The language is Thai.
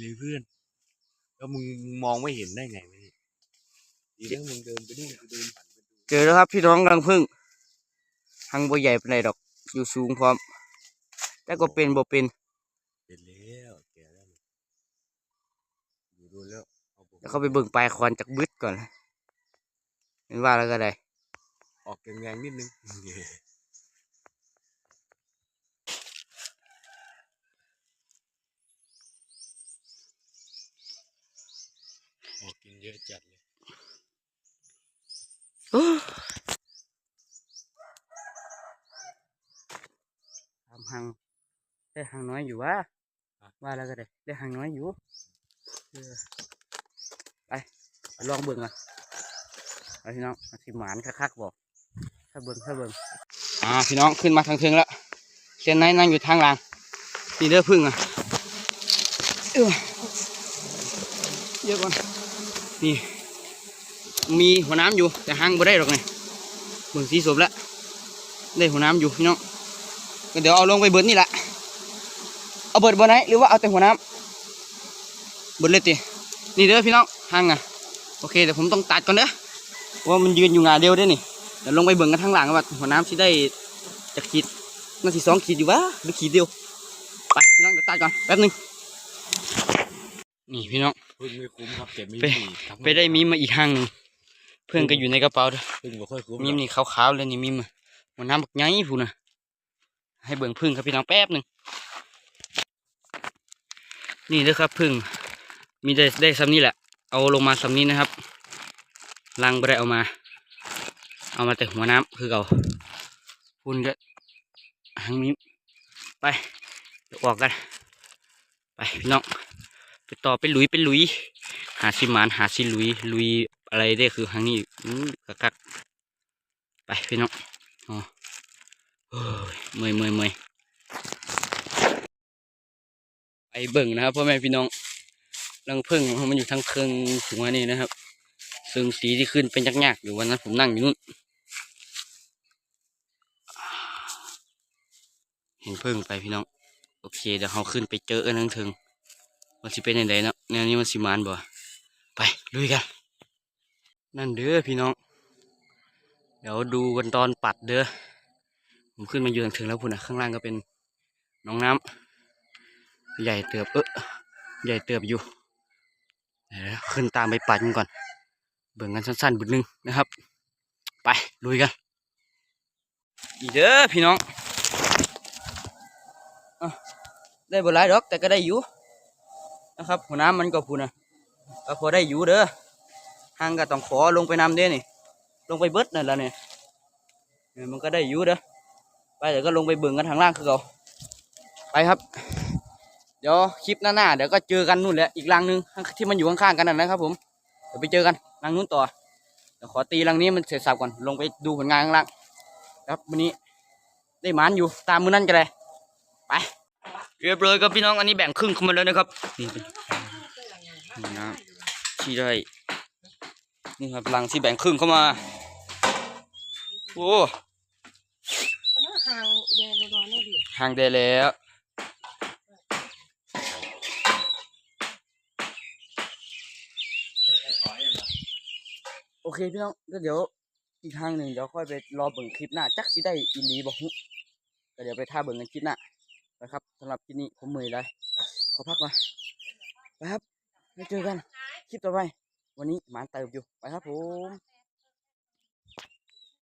กำลังดีเลยเพื่อน แล้วมึงมองไม่เห็นได้ไงวะเนี่ยดีนะมึงเดินไปนู่นกูเดินผ่านไปดูเจอแล้วครับพี่น้องรังพึ่งหังบ่ใหญ่ปานใดดอก อยู่สูงพร้อม แต่ก็เป็นบ่เป็นเป็นแล้วแกแล้วดูดูแล้วเอาผมแล้วเขาไปเบิ่งปลายคอนจากบึดก่อนเห็นว่าแล้วก็ได้ ออกแรงๆนิดนึงออกกิน เยอะจัดเลยทำหังได้หังน้อยอยู่วะว่าแล้วก็ได้ได้หังน้อยอยู่เออไปไปลองเบิ่งอะไปพี่น้องมาสิหมานคักๆบอกถ้าเบิ่งถ้าเบิ่งอ่าพี่น้องขึ้นมาทางเทิงแล้วเส้นไหนนั่งอยู่ทางหล่างนี่เด้อพึ่งอะเออเยอะก่อน นี่ มีหัวน้ำอยู่ แต่หางบ่ได้หรอกไงเบิ่งสีสมแล้วได้หัวน้ำอยู่พี่น้องก็เดี๋ยวเอาลงไปเบิดนี่แหละเอาเบิดบนไหนหรือว่าเอาแต่หัวน้ำเบิดเลยตินี่เด้อพี่น้องห่างอะโอเคเดี๋ยวผมต้องตัดก่อนเด้อะว่ามันยืนอยู่งาเดียวเด้นี่เดี๋ยวลงไปเบิ่งกันทางหลังว่าหัวน้ำสิได้จะขีดน่าสิสองขีดอยู่วะหรือขีดเดียวไปพี่น้องเดี๋ยวตัดก่อนแป๊บนึง นี่พี่น้องพึ่งไม่คุ้มครับเก็บมีไปสี่ทั้งหมไปได้มีมมาอีกห้างหนึ่งเพื่อนก็อยู่ในกระเป๋าเด้อพึ่งบ่ค่อยคุ้มมีหรมอกนี่ขาวๆเลยนี่มีมหัวน้ำบักใหญ่พูนนะให้เบิ่งพึ่งครับพี่น้องแป๊บหนึ่งนี่เด้อครับพึ่งมีได้ได้ซ้ำนี้แหละ เอาลงมาซ้ำนี้นะครับลังไม่ได้เอามา เอามาแต่หัวน้ำคือเก่าพุ่นก็หางมีมไปเดี๋ยวออกกัน ไปพี่น้อง ไปต่อไปลุยไปลุย หาสิมานหาสิลุย ลุยอะไรได้คือหางนี้อืมกักไปพี่น้องอ๋อโอ้ยเมื่อยเมื่อยเมื่อยไปเบิ่งนะครับพ่อแม่พี่น้องรังพึ่งมันอยู่ทางเครื่องหัวนี่นะครับ ซึ่งสีที่ขึ้นเป็นยากๆอยู่วันนั้นผมนั่งอยู่นู่นเห็นพึ่งไปพี่น้อง โอเคเดี๋ยวเขาขึ้นไปเจอกันทั้งถึง ว่าสิเป็นยังไงเนาะแนวนี้มันสิมานบ่ไปลุยกัน นั่นเด้อพี่น้อง เดี๋ยวดูกันตอนปัดเด้อผมขึ้นมาอยู่ถึงแล้วพุ่นนะข้างล่างก็เป็นน้องน้ำใหญ่เติบเออใหญ่เติบอยู่เดี๋ยวขึ้นตามไปปัดกันก่อน เบิ่งกันสั้นๆบุดนึงนะครับ ไปลุยกันอีเด้อพี่น้องอได้บ่หลายดอกแต่ก็ได้อยู่ นะครับ หัวน้ำมันก็พุ่นะก็พอได้อยู่เด้อห่างก็ต้องขอลงไปนำเด้นี่ ลงไปเบิดนั่นแหละเนี่ยเออมันก็ได้อยู่เด้อไปเดี๋ยวก็ลงไปเบิ่งกันทางล่างคือเขาไปครับ เดี๋ยวคลิปหน้าๆเดี๋ยวก็เจอกันนู่นแหละอีกรังนึงที่มันอยู่ข้างๆกันนั่นนะครับ ผมเดี๋ยวไปเจอกันรังนู้นต่อเดี๋ยวขอตีรังนี้มันเสร็จสับก่อนลงไปดูผลงานข้างล่างครับวันนี้ได้หมานอยู่ตามมือนั่นกันเลยไป เรียบร้อยครับพี่น้องอันนี้แบ่งครึ่งเข้ามาแล้วนะครับนี่นี่นะที่ได้นี่ครับรังที่แบ่งครึ่งเข้ามาโอ้ห่างแดร้อนๆนี่ดิห่างได้แล้วโอเคพี่น้องก็เดี๋ยวอีกทางหนึ่งเดี๋ยวค่อยไปรอเบิ่งคลิปหน้าจักสิได้อีหลีบอกฮุก็เดี๋ยวไปท่าเบิ่งกันคลิปหน้า นะครับสำหรับคลิปนี้ผมเมื่อยเลยขอพักก่อนไปครับไว้เจอกันคลิปต่อไป วันนี้หมานเติบอยู่ ไปครับผม